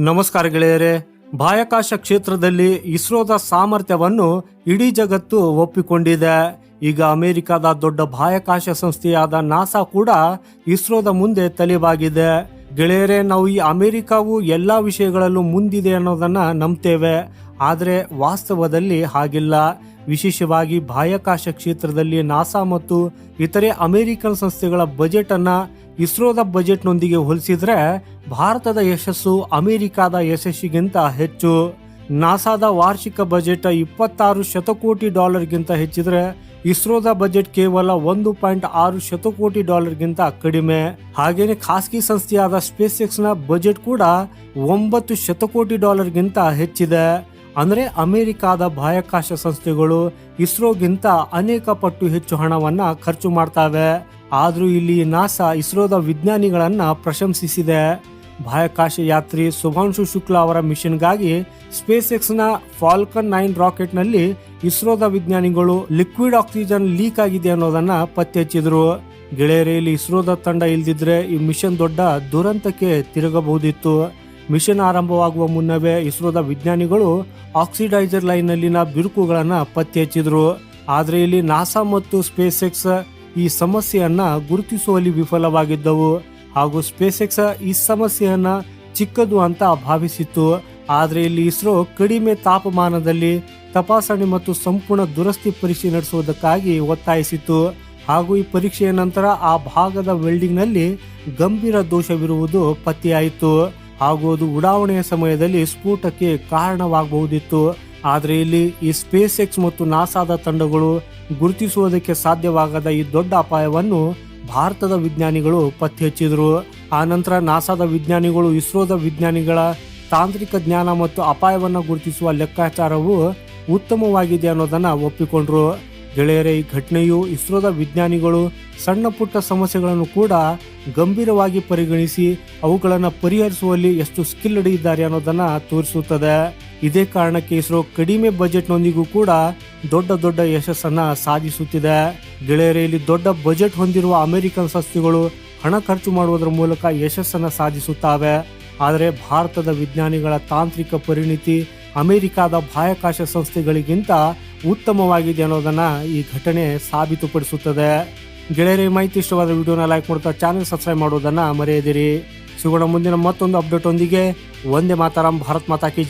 ನಮಸ್ಕಾರ ಗೆಳೆಯರೇ, ಬಾಹ್ಯಾಕಾಶ ಕ್ಷೇತ್ರದಲ್ಲಿ ಇಸ್ರೋದ ಸಾಮರ್ಥ್ಯವನ್ನು ಇಡೀ ಜಗತ್ತು ಒಪ್ಪಿಕೊಂಡಿದೆ. ಈಗ ಅಮೆರಿಕದ ದೊಡ್ಡ ಬಾಹ್ಯಾಕಾಶ ಸಂಸ್ಥೆಯಾದ ನಾಸಾ ಕೂಡ ಇಸ್ರೋದ ಮುಂದೆ ತಲೆಬಾಗಿದೆ. ಗೆಳೆಯರೇ, ನಾವು ಈ ಅಮೆರಿಕವು ಎಲ್ಲ ವಿಷಯಗಳಲ್ಲೂ ಮುಂದಿದೆ ಅನ್ನೋದನ್ನ ನಂಬ್ತೇವೆ. ಆದರೆ ವಾಸ್ತವದಲ್ಲಿ ಹಾಗಿಲ್ಲ. ವಿಶೇಷವಾಗಿ ಬಾಹ್ಯಾಕಾಶ ಕ್ಷೇತ್ರದಲ್ಲಿ ನಾಸಾ ಮತ್ತು ಇತರೆ ಅಮೆರಿಕನ್ ಸಂಸ್ಥೆಗಳ ಬಜೆಟ್ ಅನ್ನ ಇಸ್ರೋದ ಬಜೆಟ್ನೊಂದಿಗೆ ಹೋಲಿಸಿದ್ರೆ ಭಾರತದ ಯಶಸ್ಸು ಅಮೆರಿಕಾದ ಯಶಸ್ಸಿಗಿಂತ ಹೆಚ್ಚು. ನಾಸಾದ ವಾರ್ಷಿಕ ಬಜೆಟ್ ಇಪ್ಪತ್ತಾರು ಶತಕೋಟಿ ಡಾಲರ್ಗಿಂತ ಹೆಚ್ಚಿದ್ರೆ ಇಸ್ರೋದ ಬಜೆಟ್ ಕೇವಲ ಒಂದು ಪಾಯಿಂಟ್ ಆರು ಶತಕೋಟಿ ಡಾಲರ್ಗಿಂತ ಕಡಿಮೆ. ಹಾಗೇನೆ ಖಾಸಗಿ ಸಂಸ್ಥೆಯಾದ ಸ್ಪೇಸ್ನ ಬಜೆಟ್ ಕೂಡ ಒಂಬತ್ತು ಶತಕೋಟಿ ಡಾಲರ್ಗಿಂತ ಹೆಚ್ಚಿದೆ. ಅಂದರೆ ಅಮೆರಿಕಾದ ಬಾಹ್ಯಾಕಾಶ ಸಂಸ್ಥೆಗಳು ಇಸ್ರೋಗಿಂತ ಅನೇಕ ಪಟ್ಟು ಹೆಚ್ಚು ಹಣವನ್ನು ಖರ್ಚು ಮಾಡ್ತಾವೆ. ಆದರೂ ಇಲ್ಲಿ ನಾಸಾ ಇಸ್ರೋದ ವಿಜ್ಞಾನಿಗಳನ್ನು ಪ್ರಶಂಸಿಸಿದೆ. ಬಾಹ್ಯಾಕಾಶ ಯಾತ್ರಿ ಸುಭಾಂಶು ಶುಕ್ಲಾ ಅವರ ಮಿಷನ್ಗಾಗಿ ಸ್ಪೇಸ್ ಎಕ್ಸ್ನ ಫಾಲ್ಕನ್ ನೈನ್ ರಾಕೆಟ್ನಲ್ಲಿ ಇಸ್ರೋದ ವಿಜ್ಞಾನಿಗಳು ಲಿಕ್ವಿಡ್ ಆಕ್ಸಿಜನ್ ಲೀಕ್ ಆಗಿದೆ ಅನ್ನೋದನ್ನ ಪತ್ತೆ ಹಚ್ಚಿದ್ರು ಗೆಳೆಯರಲ್ಲಿ ಇಸ್ರೋದ ತಂಡ ಇಲ್ದಿದ್ರೆ ಈ ಮಿಷನ್ ದೊಡ್ಡ ದುರಂತಕ್ಕೆ ತಿರುಗಬಹುದಿತ್ತು. ಮಿಷನ್ ಆರಂಭವಾಗುವ ಮುನ್ನವೇ ಇಸ್ರೋದ ವಿಜ್ಞಾನಿಗಳು ಆಕ್ಸಿಡೈಸರ್ ಲೈನ್ ನಲ್ಲಿನ ಬಿರುಕುಗಳನ್ನ ಪತ್ತೆ ಹಚ್ಚಿದ್ರು ಆದ್ರೆ ಇಲ್ಲಿ ನಾಸಾ ಮತ್ತು ಸ್ಪೇಸ್ ಎಕ್ಸ್ ಈ ಸಮಸ್ಯೆಯನ್ನು ಗುರುತಿಸುವಲ್ಲಿ ವಿಫಲವಾಗಿದ್ದವು. ಹಾಗೂ ಸ್ಪೇಸ್ ಎಕ್ಸ್ ಈ ಸಮಸ್ಯೆಯನ್ನ ಚಿಕ್ಕದು ಅಂತ ಭಾವಿಸಿತ್ತು. ಆದರೆ ಇಲ್ಲಿ ಇಸ್ರೋ ಕಡಿಮೆ ತಾಪಮಾನದಲ್ಲಿ ತಪಾಸಣೆ ಮತ್ತು ಸಂಪೂರ್ಣ ದುರಸ್ತಿ ಪರೀಕ್ಷೆ ನಡೆಸುವುದಕ್ಕಾಗಿ ಒತ್ತಾಯಿಸಿತ್ತು. ಹಾಗೂ ಈ ಪರೀಕ್ಷೆಯ ನಂತರ ಆ ಭಾಗದ ವೆಲ್ಡಿಂಗ್ನಲ್ಲಿ ಗಂಭೀರ ದೋಷವಿರುವುದು ಪತ್ತೆಯಾಯಿತು. ಹಾಗೂ ಅದು ಉಡಾವಣೆಯ ಸಮಯದಲ್ಲಿ ಸ್ಫೋಟಕ್ಕೆ ಕಾರಣವಾಗಬಹುದಿತ್ತು ಆದರೆ ಇಲ್ಲಿ ಈ ಸ್ಪೇಸ್ ಎಕ್ಸ್ ಮತ್ತು ನಾಸಾದ ತಂಡಗಳು ಗುರುತಿಸುವುದಕ್ಕೆ ಸಾಧ್ಯವಾಗದ ಈ ದೊಡ್ಡ ಅಪಾಯವನ್ನು ಭಾರತದ ವಿಜ್ಞಾನಿಗಳು ಪತ್ತೆ ಹಚ್ಚಿದರು. ಆ ನಂತರ ನಾಸಾದ ವಿಜ್ಞಾನಿಗಳು, ಇಸ್ರೋದ ವಿಜ್ಞಾನಿಗಳ ತಾಂತ್ರಿಕ ಜ್ಞಾನ ಮತ್ತು ಅಪಾಯವನ್ನು ಗುರುತಿಸುವ ಲೆಕ್ಕಾಚಾರವು ಉತ್ತಮವಾಗಿದೆ ಅನ್ನೋದನ್ನು ಒಪ್ಪಿಕೊಂಡ್ರು. ಗೆಳೆಯರೇ, ಈ ಘಟನೆಯು ಇಸ್ರೋದ ವಿಜ್ಞಾನಿಗಳು ಸಣ್ಣ ಪುಟ್ಟ ಸಮಸ್ಯೆಗಳನ್ನು ಕೂಡ ಗಂಭೀರವಾಗಿ ಪರಿಗಣಿಸಿ ಅವುಗಳನ್ನು ಪರಿಹರಿಸುವಲ್ಲಿ ಎಷ್ಟು ಸ್ಕಿಲ್ಡ್ ಇದ್ದಾರೆ ಅನ್ನೋದನ್ನು ತೋರಿಸುತ್ತದೆ. ಇದೇ ಕಾರಣಕ್ಕೆ ಇಸ್ರೋ ಕಡಿಮೆ ಬಜೆಟ್ನೊಂದಿಗೂ ಕೂಡ ದೊಡ್ಡ ದೊಡ್ಡ ಯಶಸ್ಸನ್ನ ಸಾಧಿಸುತ್ತಿದೆ. ಗೆಳೆಯರೇ ಇಲ್ಲಿ ದೊಡ್ಡ ಬಜೆಟ್ ಹೊಂದಿರುವ ಅಮೆರಿಕನ್ ಸಂಸ್ಥೆಗಳು ಹಣ ಖರ್ಚು ಮಾಡುವುದರ ಮೂಲಕ ಯಶಸ್ಸನ್ನ ಸಾಧಿಸುತ್ತವೆ. ಆದರೆ ಭಾರತದ ವಿಜ್ಞಾನಿಗಳ ತಾಂತ್ರಿಕ ಪರಿಣಿತಿ ಅಮೆರಿಕಾದ ಬಾಹ್ಯಾಕಾಶ ಸಂಸ್ಥೆಗಳಿಗಿಂತ ಉತ್ತಮವಾಗಿದೆ ಅನ್ನೋದನ್ನ ಈ ಘಟನೆ ಸಾಬೀತುಪಡಿಸುತ್ತದೆ. ಗೆಳೆಯರೇ, ಮಾಹಿತಿ ಇಷ್ಟವಾದ ವಿಡಿಯೋನ ಲೈಕ್ ಮಾಡ್ತಾ ಚಾನೆಲ್ ಸಬ್ಸ್ಕ್ರೈಬ್ ಮಾಡೋದನ್ನ ಮರೆಯದಿರಿ. ಸಿಗೋಣ ಮುಂದಿನ ಮತ್ತೊಂದು ಅಪ್ಡೇಟ್ ಒಂದಿಗೆ. ಒಂದೇ ಮಾತಾರಾಮ್ ಭಾರತ್ ಮಾತಾ ಕಿ